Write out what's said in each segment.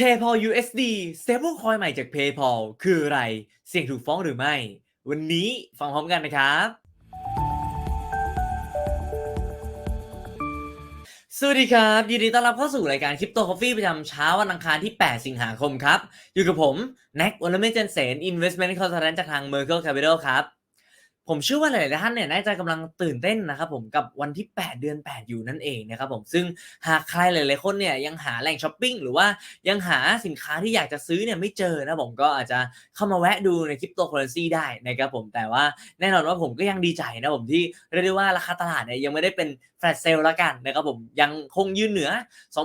PayPal USD stablecoin ใหม่จาก PayPal คืออะไร เสี่ยงถูกฟ้องหรือไม่ วันนี้ฟังพร้อมกันนะครับ สวัสดีครับ ยินดีต้อนรับเข้าสู่รายการคริปโต Coffee ประจำเช้าวันอังคารที่ 8 สิงหาคมครับ อยู่กับผม แน็กวอลเมนเจนเซน Investment Consultant จากทาง Merkle Capital ครับ ผมเชื่อว่าหลาย ๆ ท่านเนี่ยน่าจะกำลังตื่นเต้นนะครับผมกับวันที่ 8 เดือน 8 อยู่นั่นเองนะครับผมซึ่งหากใครหลาย ๆ คนเนี่ยยังหาแหล่งช้อปปิ้งหรือว่ายังหาสินค้าที่อยากจะซื้อเนี่ยไม่เจอนะผมก็อาจจะเข้ามาแวะดูในคริปโตเคอเรนซีได้นะครับผมแต่ว่าแน่นอนว่าผมก็ยังดีใจนะผมที่เรียกได้ว่าราคาตลาดเนี่ยยังไม่ได้เป็นแฟลชเซลละกันนะครับผมยังคงยืนเหนือ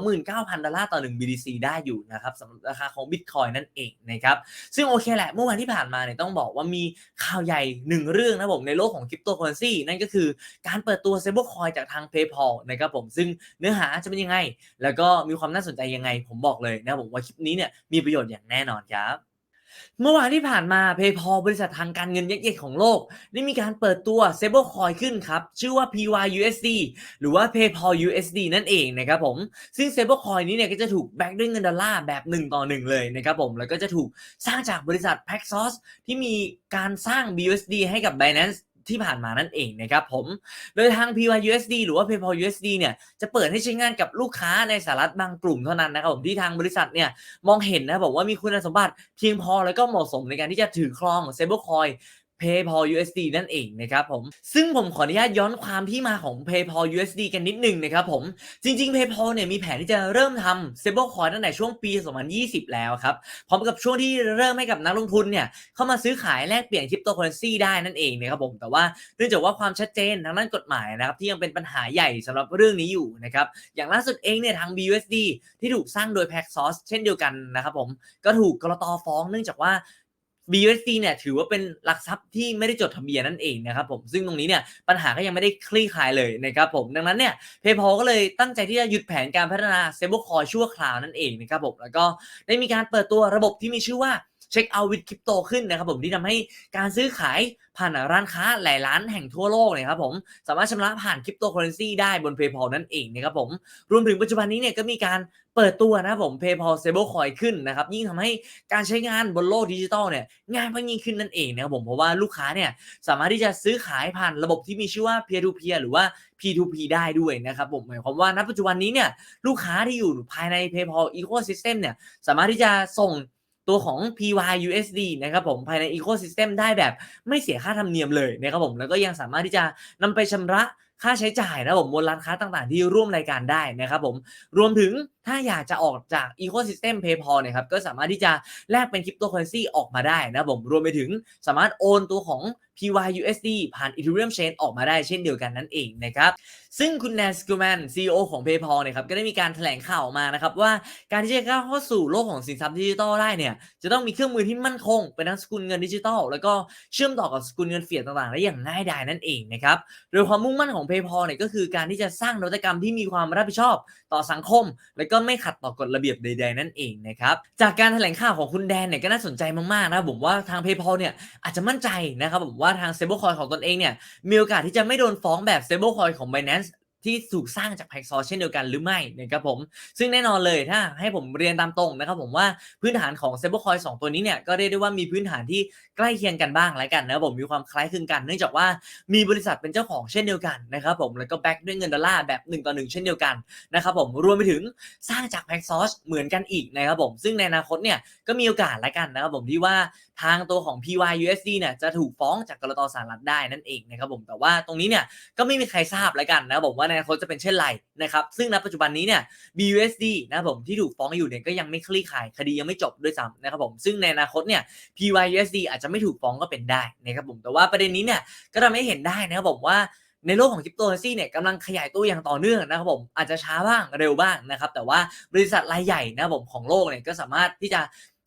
29,000 ดอลลาร์ต่อ 1 BTC ได้อยู่นะครับสำหรับราคาของ Bitcoin นั่นเองนะครับซึ่งโอเคแหละเมื่อวันที่ผ่านมาเนี่ยต้องบอกว่ามีข่าวใหญ่หนึ่งเรื่องนะผมในโลกของคริปโตเคอเรนซีนั่นก็คือการเปิดตัว Stablecoin จากทาง PayPal นะครับผมซึ่งเนื้อหาจะเป็นยังไง แล้วก็มีความน่าสนใจยังไง ผมบอกเลยนะผมว่าคลิปนี้เนี่ยมีประโยชน์อย่างแน่นอนครับ เมื่อวานที่ผ่านมาเพย์พอบริษัททางการเงินยักษ์ใหญ่ของโลก ได้มีการเปิดตัว s ซ b l e c o i n ขึ้นครับ ชื่อว่า PYUSD หรือว่า PayPal USD นั่นเองนะครับผม ซึ่ง s ซ b l e c o i n นี้เนี่ยก็จะถูกแบ็กด้วยเงินดอลลาร์แบบ 1 ต่อ 1 เลยนะครับผม แล้วก็จะถูกสร้างจากบริษัท Paxos ที่มีการสร้าง BUSD ให้กับ Binance ที่ผ่านมานั่นเองนะครับผม โดยทาง PYUSD หรือว่า PayPal USD เนี่ยจะเปิดให้ใช้งานกับลูกค้าในสหรัฐบางกลุ่มเท่านั้นนะครับผมที่ทางบริษัทเนี่ยมองเห็นนะบอกว่ามีคุณสมบัติเพียงพอแล้วก็เหมาะสมในการที่จะถือครอง Stablecoin PayPal USD นั่นเองนะครับผม ซึ่งผมขออนุญาตย้อนความที่มาของ PayPal USD กันนิดหนึ่งนะครับผม จริง ๆ PayPal เนี่ยมีแผนที่จะเริ่มทำ Stablecoin ตั้งแต่ช่วงปี 2020 แล้วครับ พร้อมกับช่วงที่เริ่มให้กับนักลงทุนเนี่ย เข้ามาซื้อขายแลกเปลี่ยนคริปโตเคอเรนซีได้นั่นเองนะครับผม แต่ว่าเนื่องจากว่าความชัดเจนทางด้านกฎหมายนะครับที่ยังเป็นปัญหาใหญ่สำหรับเรื่องนี้อยู่นะครับ อย่างล่าสุดเองเนี่ยทาง BUSD ที่ถูกสร้างโดย Paxos เช่นเดียวกันนะครับผม ก็ถูกกรตฟ้องเนื่องจากว่า BUSD เนี่ยถือว่าเป็นหลักทรัพย์ที่ไม่ได้จดทะเบียนนั่นเองนะครับผมซึ่งตรงนี้เนี่ยปัญหาก็ยังไม่ได้คลี่คลายเลยนะครับผมดังนั้นเนี่ย PayPal ก็เลยตั้งใจที่จะหยุดแผนการพัฒนา Stablecoin ชั่วคราวนั่นเองนะครับผมแล้วก็ได้มีการเปิดตัวระบบที่มีชื่อว่า Check Out with Crypto ขึ้นนะครับผมที่ทำให้การซื้อขายผ่านร้านค้าหลายร้านแห่งทั่วโลกเนี่ยครับผมสามารถชำระผ่านคริปโตเคอเรนซีได้บน PayPal นั่นเองนะครับผมรวมถึงปัจจุบันนี้เนี่ยก็มีการเปิดตัวนะครับผม PayPal Stablecoin ขึ้นนะครับยิ่งทำให้การใช้งานบนโลกดิจิทัลเนี่ยง่ายมากยิ่งขึ้นนั่นเองนะครับผมเพราะว่าลูกค้าเนี่ยสามารถที่จะซื้อขายผ่านระบบที่มีชื่อว่า peer to peer หรือว่า P2P ได้ด้วยนะครับผมหมายความว่าณปัจจุบันนี้เนี่ยลูกค้าที่อยู่ภายใน PayPal ecosystem เนี่ยสามารถที่จะส่ง ตัวของ PYUSD นะครับผมภายใน Ecosystem ได้แบบไม่เสียค่าธรรมเนียมเลยนะครับผมแล้วก็ยังสามารถที่จะนำไปชำระค่าใช้จ่ายนะครับผมบนร้านค้าต่างๆ ที่ร่วมรายการได้นะครับผมรวมถึงถ้าอยากจะออกจาก Ecosystem PayPal เนี่ยครับก็สามารถที่จะแลกเป็นคริปโตเคอเรนซีออกมาได้นะผมรวมไปถึงสามารถโอนตัวของ PYUSD ผ่าน Ethereum Chain ออกมาได้เช่นเดียวกันนั่นเองนะครับซึ่งคุณแนนสกูแมน CEO ของ PayPal เนี่ยครับก็ได้มีการแถลงข่าวออกมานะครับว่าการที่จะก้าวเข้าสู่โลกของสินทรัพย์ดิจิทัลได้เนี่ยจะต้องมีเครื่องมือที่มั่นคง เป็นทั้งสกุลเงินดิจิทัล แล้วก็เชื่อมต่อกับสกุลเงินเฟียดต่างๆ ได้อย่างง่ายดายนั่นเองนะครับโดยความมุ่งมั่นของ PayPal เนี่ยก็คือการที่จะสร้างนวัตกรรมที่มีความรับผิดชอบต่อสังคม และก็ไม่ขัดต่อกฎระเบียบใด ๆ นั่นเองนะครับ จากการแถลงข่าวของคุณแดนเนี่ยก็น่าสนใจมากๆนะผมว่าทางเพย์พอเนี่ยอาจจะมั่นใจนะครับผมว่าทางเซเบิลคอยของตนเองเนี่ยมีโอกาสที่จะไม่โดนฟ้องแบบเซเบิลคอยของ Binance ที่ถูกสร้างจาก Paxos เช่นเดียวกันหรือไม่นะครับผมซึ่งแน่นอนเลยถ้าให้ผมเรียนตามตรงนะครับผมว่าพื้นฐานของ Stablecoin 2ตัวนี้เนี่ยก็เรียกได้ว่ามีพื้นฐานที่ใกล้เคียงกันบ้างแล้วกันนะครับผมมีความคล้ายคลึงกัน เนื่องจากว่ามีบริษัทเป็นเจ้าของเช่นเดียวกันนะครับผมแล้วก็แบ็กด้วยเงินดอลลาร์แบบ1ต่อ1เช่นเดียวกันนะครับผมรวมไปถึงสร้างจาก Paxos เหมือนกันอีกนะครับผมซึ่งในอนาคตเนี่ยก็มีโอกาสแล้วกันนะครับผมที่ว่าทางตัวของ PYUSD เนี่ยจะถูกฟ้องจากกรตสหรัฐได้นั่นเองนะครับผมแต่ว่าตรงนี้เนี่ยก็ไม่มีใครทราบแล้วกันนะครับผมว่าในอนาคตจะเป็นเช่นไรนะครับ ซึ่งณปัจจุบันนี้เนี่ย BUSD นะครับผมที่ถูกฟ้องอยู่เนี่ยก็ยังไม่คลี่คลายคดียังไม่จบด้วยซ้ำนะครับผมซึ่งในอนาคตเนี่ย PYUSD อาจจะไม่ถูกฟ้องก็เป็นได้นะครับผมแต่ว่าประเด็นนี้เนี่ยก็ทำให้เห็นได้นะครับผมว่าในโลกของคริปโตเคอเรนซีเนี่ยกำลังขยายตัวอย่างต่อเนื่องนะครับผมอาจจะช้าบ้างเร็วบ้างนะครับแต่ว่าบริษัทรายใหญ่นะครับผมของโลกเนี่ยก็สามารถที่จะ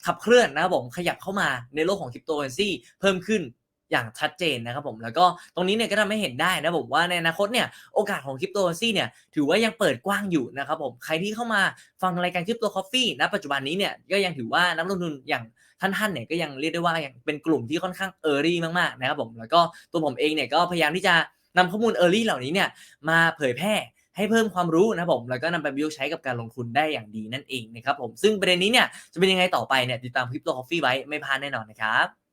ขับเคลื่อนนะครับผมขยับเข้ามาในโลกของคริปโตเคอเรนซีเพิ่มขึ้น อย่างชัดเจนนะครับผมแล้วก็ตรงนี้เนี่ยก็ทำให้เห็นได้นะผมว่าในอนาคตเนี่ยโอกาสของคริปโตเคอเรนซีเนี่ยถือว่ายังเปิดกว้างอยู่นะครับผมใครที่เข้ามาฟังรายการคริปโตคอฟฟี่ณปัจจุบันนี้เนี่ยก็ยังถือว่านักลงทุนอย่างท่านๆเนี่ยก็ยังเรียกได้ว่ายังเป็นกลุ่มที่ค่อนข้างเออร์ลี่มากๆนะครับผมแล้วก็ตัวผมเองเนี่ยก็พยายามที่จะนำข้อมูลเออร์ลี่เหล่านี้เนี่ยมาเผยแพร่ให้เพิ่มความรู้นะครับผม แล้วก็นำไปประยุกต์ใช้กับการลงทุนได้อย่างดีนั่นเองนะครับผม ซึ่งประเด็นนี้เนี่ยจะเป็นยังไงต่อไปเนี่ยติดตามคลิปตัว Coffee ไว้ไม่พลาดแน่นอนนะครับ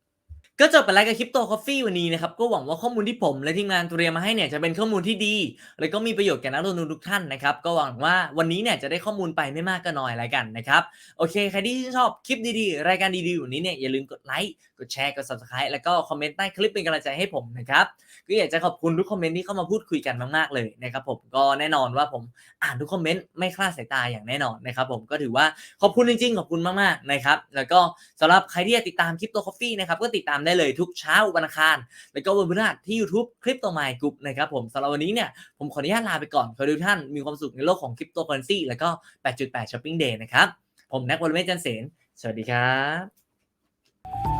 ก็จบไปแล้วกับคลิปโตคอฟฟี่วันนี้นะครับ ก็หวังว่าข้อมูลที่ผมและทีมงานเตรียมมาให้เนี่ยจะเป็นข้อมูลที่ดี และก็มีประโยชน์แก่นักลงทุนทุกท่านนะครับ ก็หวังว่าวันนี้เนี่ยจะได้ข้อมูลไปไม่มากก็น้อยอะไรกันนะครับ โอเค ใครที่ชอบคลิปดีๆ รายการดีๆแบบนี้เนี่ยอย่าลืมกดไลค์กดแชร์กด subscribe แล้วก็คอมเมนต์ใต้คลิปเป็นกำลังใจให้ผมนะครับก็อยากจะขอบคุณทุกคอมเมนต์ที่เข้ามาพูดคุยกันมากๆเลยนะครับผมก็แน่นอนว่าผมอ่านทุกคอมเมนต์ไม่คลาดสายตาอย่างแน่นอนนะครับผมก็ถือว่าขอบคุณจริงๆขอบคุณมากๆนะครับแล้วก็สำหรับใครที่อยากติดตามคลิปตัว Coffee นะครับก็ติดตามได้เลยทุกเช้าวันอังคาร แล้วก็วันพฤหัสที่ YouTube คลิปตัวไมค์กรุ๊ปนะครับผมสำหรับวันนี้เนี่ยผมขออนุญาตลาไปก่อนขอให้ทุกท่านมีความสุขในโลกของคริปโตเคอเรนซีแล้วก็ 8.8 Shopping Day นะครับผมแน็กวอลเมจันเสนสวัสดีครับ